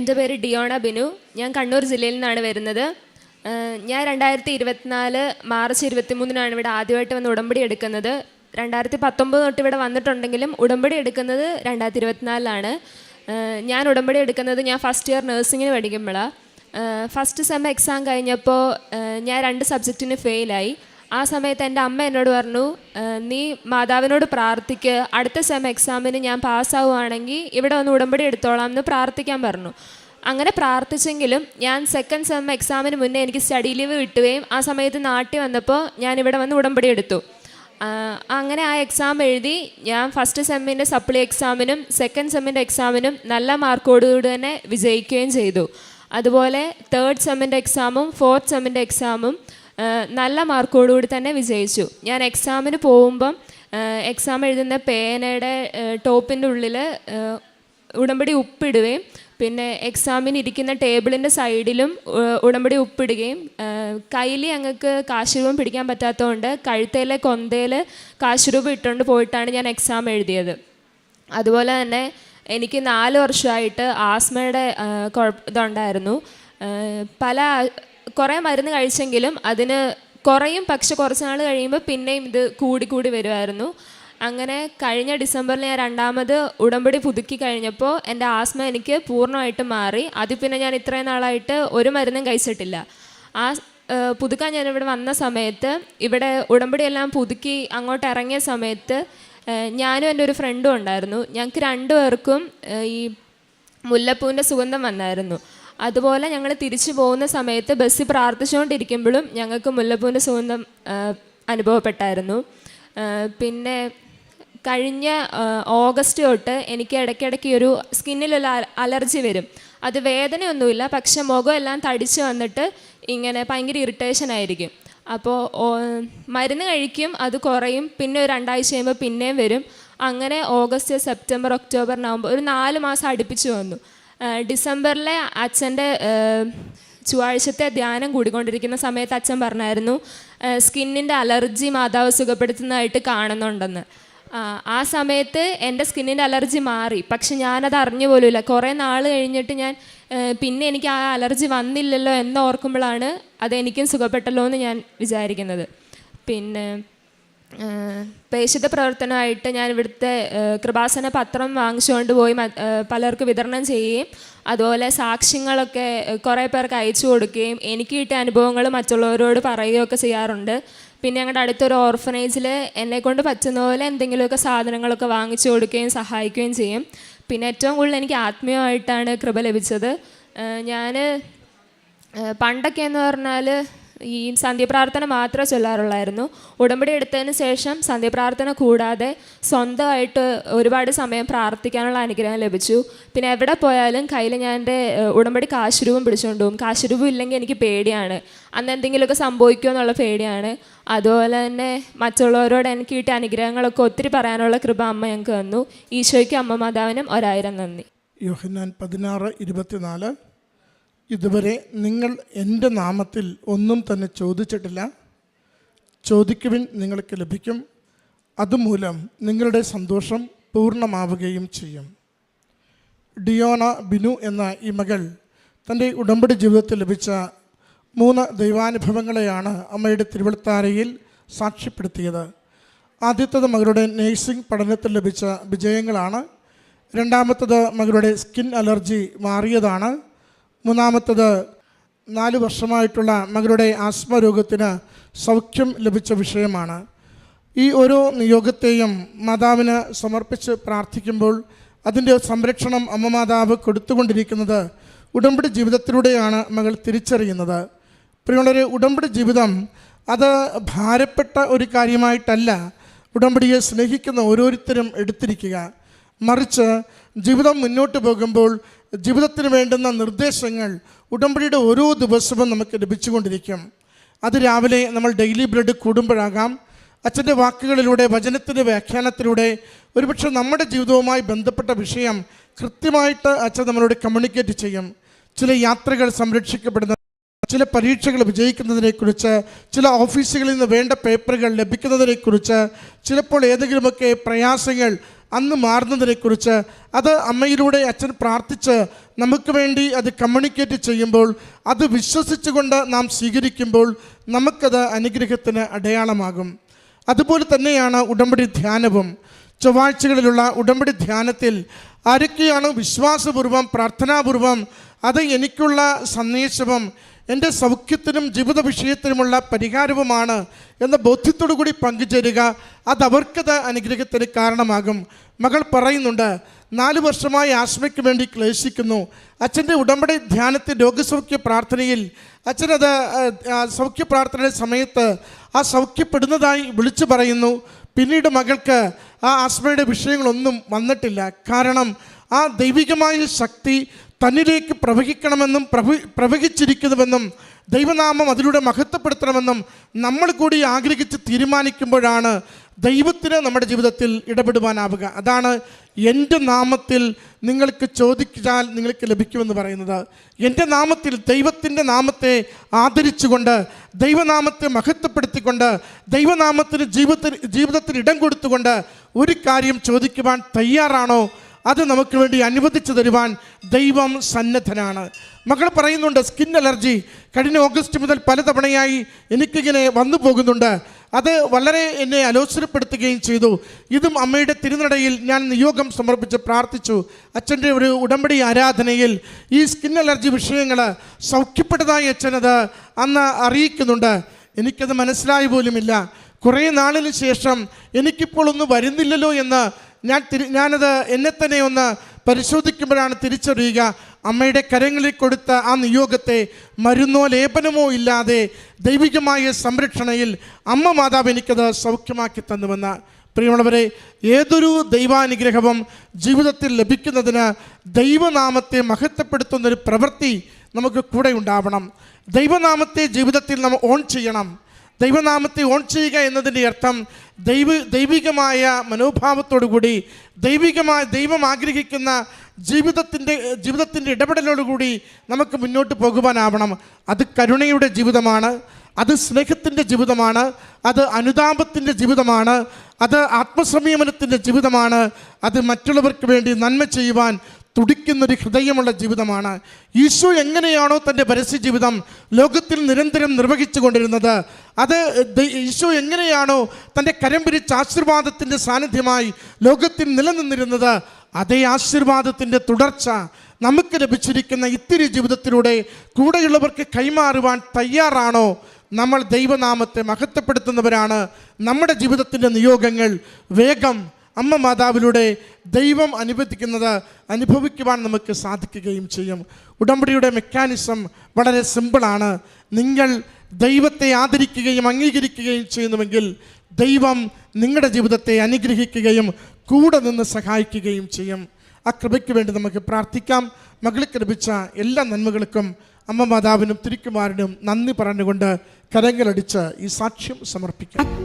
എന്റെ പേര് ഡിയോണ ബിനു. ഞാൻ കണ്ണൂർ ജില്ലയിൽ നിന്നാണ് വരുന്നത്. ഞാൻ രണ്ടായിരത്തി ഇരുപത്തിനാല് മാർച്ച് ഇരുപത്തിമൂന്നിനാണ് ഇവിടെ ആദ്യമായിട്ട് വന്ന് ഉടമ്പടി എടുക്കുന്നത്. രണ്ടായിരത്തി പത്തൊമ്പത് തൊട്ട് ഇവിടെ വന്നിട്ടുണ്ടെങ്കിലും ഉടമ്പടി എടുക്കുന്നത് രണ്ടായിരത്തി ഇരുപത്തിനാലിലാണ് ഞാൻ ഉടമ്പടി എടുക്കുന്നത് ഞാൻ ഫസ്റ്റ് ഇയർ നഴ്സിങ്ങിന് പഠിക്കുമ്പോഴാണ് ഫസ്റ്റ് സെം എക്സാം കഴിഞ്ഞപ്പോൾ ഞാൻ രണ്ട് സബ്ജക്റ്റിന് ഫെയിലായി ആ സമയത്ത് എന്റെ അമ്മ എന്നോട് പറഞ്ഞു നീ മാതാവിനോട് പ്രാർത്ഥിക്ക്. അടുത്ത സെം എക്സാമിന് ഞാൻ പാസ്സാവുകയാണെങ്കിൽ ഇവിടെ ഒന്ന് ഉടമ്പടി എടുത്തോളാം എന്ന് പ്രാർത്ഥിക്കാൻ പറഞ്ഞു. അങ്ങനെ പ്രാർത്ഥിച്ചെങ്കിലും ഞാൻ സെക്കൻഡ് സെം എക്സാമിന് മുന്നേ എനിക്ക് സ്റ്റഡി ലീവ് കിട്ടുകയും ആ സമയത്ത് നാട്ടിൽ വന്നപ്പോൾ ഞാൻ ഇവിടെ വന്ന് ഉടമ്പടി എടുത്തു. അങ്ങനെ ആ എക്സാം എഴുതി ഞാൻ ഫസ്റ്റ് സെമ്മിന്റെ സപ്ലി എക്സാമിനും സെക്കൻഡ് സെമ്മിന്റെ എക്സാമിനും നല്ല മാർക്കോടുകൂടി തന്നെ വിജയിക്കുകയും ചെയ്തു. അതുപോലെ തേർഡ് സെമ്മിന്റെ എക്സാമും ഫോർത്ത് സെമ്മിന്റെ എക്സാമും നല്ല മാർക്കോടുകൂടി തന്നെ വിജയിച്ചു. ഞാൻ എക്സാമിന് പോകുമ്പം എക്സാം എഴുതുന്ന പേനയുടെ ടോപ്പിന്റെ ഉള്ളിൽ ഉടമ്പടി ഉപ്പിടുകയും പിന്നെ എക്സാമിന് ഇരിക്കുന്ന ടേബിളിന്റെ സൈഡിലും ഉടമ്പടി ഉപ്പിടുകയും കയ്യിൽ ഞങ്ങൾക്ക് കാശുരൂപം പിടിക്കാൻ പറ്റാത്തതുകൊണ്ട് കഴുത്തേലെ കൊന്തയിൽ കാശുരൂപം ഇട്ടുകൊണ്ട് പോയിട്ടാണ് ഞാൻ എക്സാം എഴുതിയത്. അതുപോലെ തന്നെ എനിക്ക് നാല് വർഷമായിട്ട് ആസ്മയുടെ കുഴപ്പ ഇതുണ്ടായിരുന്നു. പല കുറേ മരുന്ന് കഴിച്ചെങ്കിലും അതിന് കുറയും പക്ഷെ കുറച്ച് നാൾ കഴിയുമ്പോൾ പിന്നെയും ഇത് കൂടി കൂടി വരുമായിരുന്നു അങ്ങനെ കഴിഞ്ഞ ഡിസംബറിൽ ഞാൻ രണ്ടാമത് ഉടമ്പടി പുതുക്കി കഴിഞ്ഞപ്പോൾ എന്റെ ആസ്മ എനിക്ക് പൂർണമായിട്ട് മാറി. അതിൽ പിന്നെ ഞാൻ ഇത്രയും നാളായിട്ട് ഒരു മരുന്നും കഴിച്ചിട്ടില്ല. ആ പുതുക്കാൻ ഞാൻ ഇവിടെ വന്ന സമയത്ത് ഇവിടെ ഉടമ്പടിയെല്ലാം പുതുക്കി അങ്ങോട്ട് ഇറങ്ങിയ സമയത്ത് ഞാനും എന്റെ ഒരു ഫ്രണ്ടും ഉണ്ടായിരുന്നു. ഞങ്ങൾക്ക് രണ്ടുപേർക്കും ഈ മുല്ലപ്പൂവിന്റെ സുഗന്ധം വന്നായിരുന്നു. അതുപോലെ ഞങ്ങൾ തിരിച്ചു പോകുന്ന സമയത്ത് ബസ്സിൽ പ്രാർത്ഥിച്ചുകൊണ്ടിരിക്കുമ്പോഴും ഞങ്ങൾക്ക് മുല്ലപ്പൂവിന്റെ സുഗന്ധം അനുഭവപ്പെട്ടായിരുന്നു. പിന്നെ കഴിഞ്ഞ ഓഗസ്റ്റ് തൊട്ട് എനിക്ക് ഇടയ്ക്കിടയ്ക്ക് ഒരു സ്കിന്നിലുള്ള അലർജി വരും. അത് വേദനയൊന്നുമില്ല പക്ഷെ മുഖം എല്ലാം തടിച്ച് വന്നിട്ട് ഇങ്ങനെ ഭയങ്കര ഇറിറ്റേഷൻ ആയിരിക്കും. അപ്പോൾ മരുന്ന് കഴിക്കും അത് കുറയും പിന്നെ ഒരു രണ്ടാഴ്ച കഴിയുമ്പോൾ പിന്നെയും വരും. അങ്ങനെ ഓഗസ്റ്റ് സെപ്റ്റംബർ ഒക്ടോബർ നവംബർ ഒരു നാല് മാസം അടുപ്പിച്ച് വന്നു. ഡിസംബറിലെ അച്ഛന്റെ ചൊവ്വാഴ്ചത്തെ ധ്യാനം കൂടിക്കൊണ്ടിരിക്കുന്ന സമയത്ത് അച്ഛൻ പറഞ്ഞായിരുന്നു സ്കിന്നിന്റെ അലർജി മാതാവ് സുഖപ്പെടുത്തുന്നതായിട്ട് കാണുന്നുണ്ടെന്ന്. ആ, സമയത്ത് എന്റെ സ്കിന്നിന്റെ അലർജി മാറി പക്ഷെ ഞാനത് അറിഞ്ഞു പോലുമില്ല. കുറേ നാൾ കഴിഞ്ഞിട്ട് ഞാൻ പിന്നെ എനിക്ക് ആ അലർജി വന്നില്ലല്ലോ എന്ന് ഓർക്കുമ്പോഴാണ് അത് എനിക്കും സുഖപ്പെട്ടല്ലോ എന്ന് ഞാൻ വിചാരിക്കുന്നത്. പിന്നെ പേശിത പ്രവർത്തനമായിട്ട് ഞാൻ ഇവിടുത്തെ കൃപാസന പത്രം വാങ്ങിച്ചുകൊണ്ട് പോയി പലർക്ക് വിതരണം ചെയ്യുകയും അതുപോലെ സാക്ഷ്യങ്ങളൊക്കെ കുറേ പേർക്ക് അയച്ചു കൊടുക്കുകയും എനിക്ക് കിട്ടിയ അനുഭവങ്ങൾ മറ്റുള്ളവരോട് പറയുകയൊക്കെ ചെയ്യാറുണ്ട്. പിന്നെ ഞങ്ങളുടെ അടുത്തൊരു ഓർഫനേജിൽ എന്നെക്കൊണ്ട് പറ്റുന്ന പോലെ എന്തെങ്കിലുമൊക്കെ സാധനങ്ങളൊക്കെ വാങ്ങിച്ചു കൊടുക്കുകയും സഹായിക്കുകയും ചെയ്യും. പിന്നെ ഏറ്റവും കൂടുതൽ എനിക്ക് ആത്മീയമായിട്ടാണ് കൃപ ലഭിച്ചത്. ഞാൻ പണ്ടൊക്കെ എന്ന് പറഞ്ഞാൽ ഈ സന്ധ്യപ്രാർത്ഥന മാത്രമേ ചൊല്ലാറുള്ളായിരുന്നു. ഉടമ്പടി എടുത്തതിന് ശേഷം സന്ധ്യപ്രാർത്ഥന കൂടാതെ സ്വന്തമായിട്ട് ഒരുപാട് സമയം പ്രാർത്ഥിക്കാനുള്ള അനുഗ്രഹം ലഭിച്ചു. പിന്നെ എവിടെ പോയാലും കയ്യിൽ ഞാൻ എന്റെ ഉടമ്പടി കാശുരൂപം പിടിച്ചുകൊണ്ട് പോകും. കാശുരൂപം ഇല്ലെങ്കിൽ എനിക്ക് പേടിയാണ്. അന്ന് എന്തെങ്കിലുമൊക്കെ സംഭവിക്കുമോ എന്നുള്ള പേടിയാണ്. അതുപോലെ തന്നെ മറ്റുള്ളവരോട് എനിക്ക് കിട്ടിയ അനുഗ്രഹങ്ങളൊക്കെ ഒത്തിരി പറയാനുള്ള കൃപ അമ്മ ഞങ്ങൾക്ക് തന്നു. ഈശോയ്ക്കും അമ്മ മാതാവിനും ഒരായിരം നന്ദി. യോഹന്നാൻ പതിനാറ് ഇരുപത്തിനാല്. ഇതുവരെ നിങ്ങൾ എന്റെ നാമത്തിൽ ഒന്നും തന്നെ ചോദിച്ചിട്ടില്ല. ചോദിക്കുവിൻ നിങ്ങൾക്ക് ലഭിക്കും. അതുമൂലം നിങ്ങളുടെ സന്തോഷം പൂർണമാവുകയും ചെയ്യും. ഡിയോണ ബിനു എന്ന ഈ മകൾ തന്റെ ഉടമ്പടി ജീവിതത്തിൽ ലഭിച്ച മൂന്ന് ദൈവാനുഭവങ്ങളെയാണ് അമ്മയുടെ തിരുവളുത്താരയിൽ സാക്ഷ്യപ്പെടുത്തിയത്. ആദ്യത്തത് മകളുടെ നേഴ്സിംഗ് പഠനത്തിൽ ലഭിച്ച വിജയങ്ങളാണ്. രണ്ടാമത്തത് മകളുടെ സ്കിൻ അലർജി മാറിയതാണ്. മൂന്നാമത്തത് നാല് വർഷമായിട്ടുള്ള മകളുടെ ആസ്മ രോഗത്തിന് സൗഖ്യം ലഭിച്ച വിഷയമാണ്. ഈ ഓരോ നിയോഗത്തെയും മാതാവിന് സമർപ്പിച്ച് പ്രാർത്ഥിക്കുമ്പോൾ അതിന്റെ സംരക്ഷണം അമ്മ മാതാവ് കൊടുത്തുകൊണ്ടിരിക്കുന്നത് ഉടമ്പടി ജീവിതത്തിലൂടെയാണ് മകൾ തിരിച്ചറിയുന്നത്. പ്രിയമുള്ളൊരു ഉടമ്പടി ജീവിതം അത് ഭാരപ്പെട്ട ഒരു കാര്യമായിട്ടല്ല. ഉടമ്പടിയെ സ്നേഹിക്കുന്ന ഓരോരുത്തരും എടുത്തിരിക്കുക. മറിച്ച് ജീവിതം മുന്നോട്ട് പോകുമ്പോൾ ജീവിതത്തിന് വേണ്ടുന്ന നിർദ്ദേശങ്ങൾ ഉടമ്പടിയുടെ ഓരോ ദിവസവും നമുക്ക് ലഭിച്ചുകൊണ്ടിരിക്കും. അത് രാവിലെ നമ്മൾ ഡെയിലി ബ്രെഡ് കൂടുമ്പോഴാകാം. അച്ഛന്റെ വാക്കുകളിലൂടെ വചനത്തിന്റെ വ്യാഖ്യാനത്തിലൂടെ ഒരുപക്ഷെ നമ്മുടെ ജീവിതവുമായി ബന്ധപ്പെട്ട വിഷയം കൃത്യമായിട്ട് അച്ഛൻ നമ്മളോട് കമ്മ്യൂണിക്കേറ്റ് ചെയ്യും. ചില യാത്രകൾ സംരക്ഷിക്കപ്പെടുന്ന ചില പരീക്ഷകൾ വിജയിക്കുന്നതിനെക്കുറിച്ച് ചില ഓഫീസുകളിൽ നിന്ന് വേണ്ട പേപ്പറുകൾ ലഭിക്കുന്നതിനെക്കുറിച്ച് ചിലപ്പോൾ ഏതെങ്കിലുമൊക്കെ പ്രയാസങ്ങൾ അന്ന് മാറുന്നതിനെക്കുറിച്ച് അത് അമ്മയിലൂടെ അച്ഛൻ പ്രാർത്ഥിച്ച് നമുക്ക് വേണ്ടി അത് കമ്മ്യൂണിക്കേറ്റ് ചെയ്യുമ്പോൾ അത് വിശ്വസിച്ചുകൊണ്ട് നാം സ്വീകരിക്കുമ്പോൾ നമുക്കത് അനുഗ്രഹത്തിന് അടയാളമാകും. അതുപോലെ തന്നെയാണ് ഉടമ്പടി ധ്യാനവും. ചൊവ്വാഴ്ചകളിലുള്ള ഉടമ്പടി ധ്യാനത്തിൽ ആരൊക്കെയാണ് വിശ്വാസപൂർവം പ്രാർത്ഥനാപൂർവം അത് എനിക്കുള്ള സന്ദേശവും എന്റെ സൗഖ്യത്തിനും ജീവിത വിഷയത്തിനുമുള്ള പരിഹാരവുമാണ് എന്ന ബോധ്യത്തോടു കൂടി പങ്കുചേരുക. അത് അവർക്കത് അനുഗ്രഹത്തിന് കാരണമാകും. മകൾ പറയുന്നുണ്ട് നാല് വർഷമായി ആശ്മയ്ക്ക് വേണ്ടി ക്ലേശിക്കുന്നു. അച്ഛന്റെ ഉടമ്പടി ധ്യാനത്തിൽ രോഗസൗഖ്യ പ്രാർത്ഥനയിൽ അച്ഛനത് സൗഖ്യ പ്രാർത്ഥനയുടെ സമയത്ത് ആ സൗഖ്യപ്പെടുന്നതായി വിളിച്ചു പറയുന്നു. പിന്നീട് മകൾക്ക് ആ ആസ്മയുടെ വിഷയങ്ങളൊന്നും വന്നിട്ടില്ല. കാരണം ആ ദൈവികമായ ശക്തി തന്നിലേക്ക് പ്രവഹിക്കണമെന്നും പ്രവ പ്രവഹിച്ചിരിക്കുന്നുവെന്നും ദൈവനാമം അതിലൂടെ മഹത്വപ്പെടുത്തണമെന്നും നമ്മൾ കൂടി ആഗ്രഹിച്ച് തീരുമാനിക്കുമ്പോഴാണ് ദൈവത്തിന് നമ്മുടെ ജീവിതത്തിൽ ഇടപെടുവാനാവുക. അതാണ് എന്റെ നാമത്തിൽ നിങ്ങൾക്ക് ചോദിച്ചാൽ നിങ്ങൾക്ക് ലഭിക്കുമെന്ന് പറയുന്നത്. എന്റെ നാമത്തിൽ ദൈവത്തിന്റെ നാമത്തെ ആദരിച്ചുകൊണ്ട് ദൈവനാമത്തെ മഹത്വപ്പെടുത്തിക്കൊണ്ട് ദൈവനാമത്തിന് ജീവിതത്തിൽ ജീവിതത്തിൽ ഇടം കൊടുത്തുകൊണ്ട് ഒരു കാര്യം ചോദിക്കുവാൻ തയ്യാറാണോ? അത് നമുക്ക് വേണ്ടി അനുവദിച്ചു തരുവാൻ ദൈവം സന്നദ്ധനാണ്. മകൾ പറയുന്നുണ്ട് സ്കിൻ അലർജി കഴിഞ്ഞ ഓഗസ്റ്റ് മുതൽ പലതവണയായി എനിക്കിങ്ങനെ വന്നു പോകുന്നുണ്ട്. അത് വളരെ എന്നെ അലോസരപ്പെടുത്തുകയും ചെയ്തു. ഇതും അമ്മയുടെ തിരുനടയിൽ ഞാൻ നിയോഗം സമർപ്പിച്ച് പ്രാർത്ഥിച്ചു. അച്ഛന്റെ ഒരു ഉടമ്പടി ആരാധനയിൽ ഈ സ്കിൻ അലർജി വിഷയങ്ങൾ സൗഖ്യപ്പെട്ടതായി അച്ഛനത് അന്ന് അറിയിക്കുന്നുണ്ട്. എനിക്കത് മനസ്സിലായി പോലുമില്ല. കുറേ നാളിന് ശേഷം എനിക്കിപ്പോൾ ഒന്നും വരുന്നില്ലല്ലോ എന്ന് ഞാൻ തിരി ഞാനത് എന്നെ തന്നെ ഒന്ന് പരിശോധിക്കുമ്പോഴാണ് തിരിച്ചറിയുക. അമ്മയുടെ കരങ്ങളിൽ കൊടുത്ത ആ നിയോഗത്തെ മരുന്നോ ലേപനമോ ഇല്ലാതെ ദൈവികമായ സംരക്ഷണയിൽ അമ്മ മാതാവ് എനിക്കത് സൗഖ്യമാക്കി തന്നുവെന്ന് പ്രിയമുള്ളവരെ ഏതൊരു ദൈവാനുഗ്രഹവും ജീവിതത്തിൽ ലഭിക്കുന്നതിന് ദൈവനാമത്തെ മഹത്വപ്പെടുത്തുന്നൊരു പ്രവൃത്തി നമുക്ക് കൂടെ ഉണ്ടാവണം. ദൈവനാമത്തെ ജീവിതത്തിൽ നമ്മൾ ഓൺ ചെയ്യണം. ദൈവനാമത്തെ ഓൺ ചെയ്യുക എന്നതിന്റെ അർത്ഥം ദൈവ ദൈവികമായ മനോഭാവത്തോടു കൂടി ദൈവികമായ ദൈവം ആഗ്രഹിക്കുന്ന ജീവിതത്തിന്റെ ജീവിതത്തിന്റെ ഇടപെടലോടുകൂടി നമുക്ക് മുന്നോട്ട് പോകുവാനാവണം. അത് കരുണയുടെ ജീവിതമാണ് അത് സ്നേഹത്തിന്റെ ജീവിതമാണ് അത് അനുതാപത്തിന്റെ ജീവിതമാണ് അത് ആത്മസംയമനത്തിന്റെ ജീവിതമാണ് അത് മറ്റുള്ളവർക്ക് വേണ്ടി നന്മ ചെയ്യുവാൻ തുടിക്കുന്നൊരു ഹൃദയമുള്ള ജീവിതമാണ്. ഈശോ എങ്ങനെയാണോ തന്റെ പരസ്യ ജീവിതം ലോകത്തിൽ നിരന്തരം നിർവഹിച്ചു കൊണ്ടിരുന്നത്. അത് ഈശോ എങ്ങനെയാണോ തന്റെ കരം പിരിച്ച ആശീർവാദത്തിന്റെ സാന്നിധ്യമായി ലോകത്തിൽ നിലനിന്നിരുന്നത് അതേ ആശീർവാദത്തിന്റെ തുടർച്ച നമുക്ക് ലഭിച്ചിരിക്കുന്ന ഇത്തിരി ജീവിതത്തിലൂടെ കൂടെയുള്ളവർക്ക് കൈമാറുവാൻ തയ്യാറാണോ? നമ്മൾ ദൈവനാമത്തെ മഹത്വപ്പെടുത്തുന്നവരാണ്. നമ്മുടെ ജീവിതത്തിന്റെ നിയോഗങ്ങൾ വേഗം അമ്മ മാതാവിലൂടെ ദൈവം അനുവദിക്കുന്നത് അനുഭവിക്കുവാൻ നമുക്ക് സാധിക്കുകയും ചെയ്യും. ഉടമ്പടിയുടെ മെക്കാനിസം വളരെ സിമ്പിളാണ്. നിങ്ങൾ ദൈവത്തെ ആദരിക്കുകയും അംഗീകരിക്കുകയും ചെയ്യുന്നുവെങ്കിൽ ദൈവം നിങ്ങളുടെ ജീവിതത്തെ അനുഗ്രഹിക്കുകയും കൂടെ നിന്ന് സഹായിക്കുകയും ചെയ്യും. ആ കൃപയ്ക്ക് വേണ്ടി നമുക്ക് പ്രാർത്ഥിക്കാം. മകൾക്ക് ലഭിച്ച എല്ലാ നന്മകൾക്കും അമ്മ മാതാവിനും തിരിക്കുമാരനും നന്ദി പറഞ്ഞുകൊണ്ട് കരങ്ങളടിച്ച് ഈ സാക്ഷ്യം സമർപ്പിക്കാം.